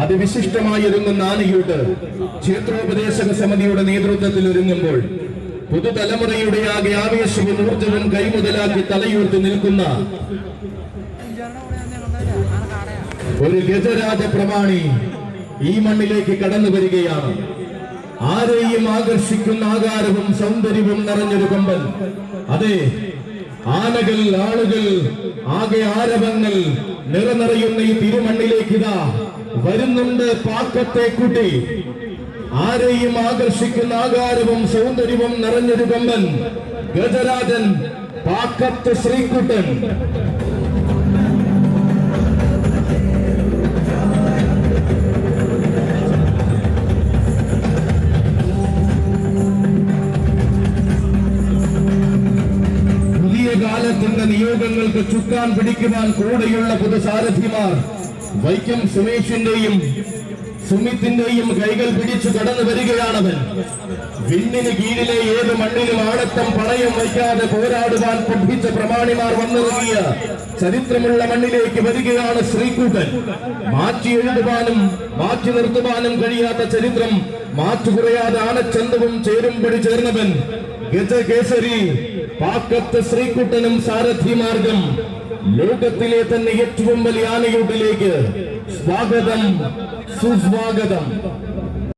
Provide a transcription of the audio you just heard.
അതിവിശിഷ്ടമായി ഒരുങ്ങുന്ന ആനയൂട്ട് ക്ഷേത്രോപദേശക സമിതിയുടെ നേതൃത്വത്തിൽ ഒരുങ്ങുമ്പോൾ പുതുതലമുറയുടെ ആകെ ആവേശവും ഊർജവും കൈമുതലാക്കി തലയുയർത്തി നിൽക്കുന്ന ഒരു ഗജരാജ പ്രമാണി ഈ മണ്ണിലേക്ക് കടന്നു വരികയാണ്. ആരെയും ആകർഷിക്കുന്ന ആകാരവും സൗന്ദര്യവും നിറഞ്ഞൊരു കൊമ്പൻ. അതെ ആനകൾ ആളുകൾ ആകെ ആരവങ്ങൾ നിറനിറയുന്ന ഈ തിരുമണ്ണിലേക്ക് ഇതാ വരുന്നുണ്ട് പാക്കത്തെ കൂട്ടി. ആരെയും ആകർഷിക്കുന്ന ആകാരവും സൗന്ദര്യവും നിറഞ്ഞൊരു കമ്പൻ ഗജരാജൻ പാക്കത്ത് ശ്രീകുട്ടൻ. നിയോഗങ്ങൾക്ക് ചുക്കാൻ പിടിക്കുവാൻ കൂടെയുള്ള പുതുസാരഥിമാർ വൈക്കം സുമേഷിന്റെയും സുമിത്തിന്റെയും കൈകൾ പിടിച്ചു കടന്നു വരികയാണവൻ. വിണ്ണിന് കീഴിലെ ഏത് മണ്ണിലും ആണത്തം പണയം വയ്ക്കാതെ പോരാടുവാൻ പഠിച്ച പ്രമാണിമാർ വന്നിറങ്ങിയ ചരിത്രമുള്ള മണ്ണിലേക്ക് വരികയാണ് ശ്രീകൂട്ടൻ. മാറ്റി എഴുതുവാനും മാറ്റി നിർത്തുവാനും കഴിയാത്ത ചരിത്രം മാറ്റു കുറയാതെ ആനച്ചന്തവും ചേരുംപടി ചേർന്നവൻ ഗജകേസരി പാക്കത്ത് ശ്രീകുട്ടനും സാരഥി മാർഗം ലോകത്തിലെ തന്നെ ഏറ്റവും വലിയ ആനയൂട്ടിലേക്ക് സ്വാഗതം സുസ്വാഗതം.